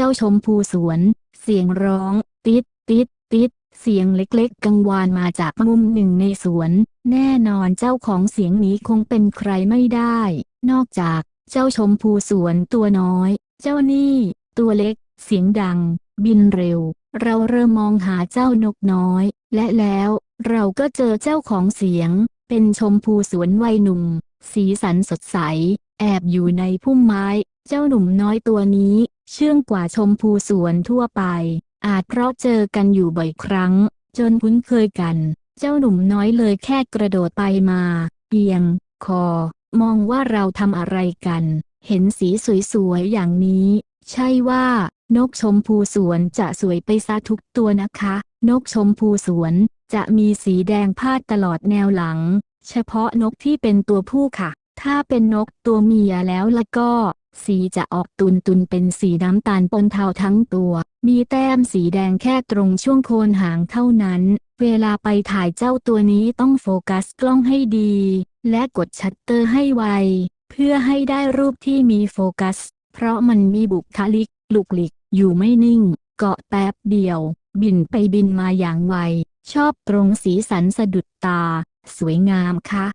เจ้าชมพูสวน เสียงร้อง ติดติดติดเสียงเล็กๆ กังวานมาจากมุมหนึ่งในสวน แน่นอนเจ้าของเสียงนี้คงเป็นใครไม่ได้ นอกจากเจ้าชมพูสวนตัวน้อย เจ้านี่ ตัวเล็ก เสียงดัง บินเร็ว เราเริ่มมองหาเจ้านกน้อย และแล้วเราก็เจอเจ้าของเสียง เป็นชมพูสวนวัยหนุ่ม สีสันสดใส แอบอยู่ในพุ่มไม้ เจ้าหนุ่มน้อยตัวนี้ เชื่องกว่าชมพูสวนทั่วไป อาจเพราะเจอกันอยู่บ่อยครั้ง จนคุ้นเคยกัน เจ้าหนุ่มน้อยเลยแค่กระโดดไปมา เอียง คอ มองว่าเราทำอะไรกัน เห็นสีสวยๆอย่างนี้ ใช่ว่านกชมพูสวนจะสวยไปซะทุกตัวนะคะ นกชมพูสวนจะมีสีแดงพาดตลอดแนวหลัง เฉพาะนกที่เป็นตัวผู้ค่ะ ถ้าเป็นนกตัวเมียแล้วละก็ สีจะออกตุนตุนๆเป็นสีน้ำตาลปนเทาทั้งตัว มีแต้มสีแดงแค่ตรงช่วงโคนหางเท่านั้น เวลาไปถ่ายเจ้าตัวนี้ต้องโฟกัสกล้องให้ดี และกดชัตเตอร์ให้ไว เพื่อให้ได้รูปที่มีโฟกัส เพราะมันมีบุคลิกลุกลิก อยู่ไม่นิ่ง เกาะแป๊บเดียว บินไปบินมาอย่างไว ชอบตรงสีสันสะดุดตา สวยงามค่ะ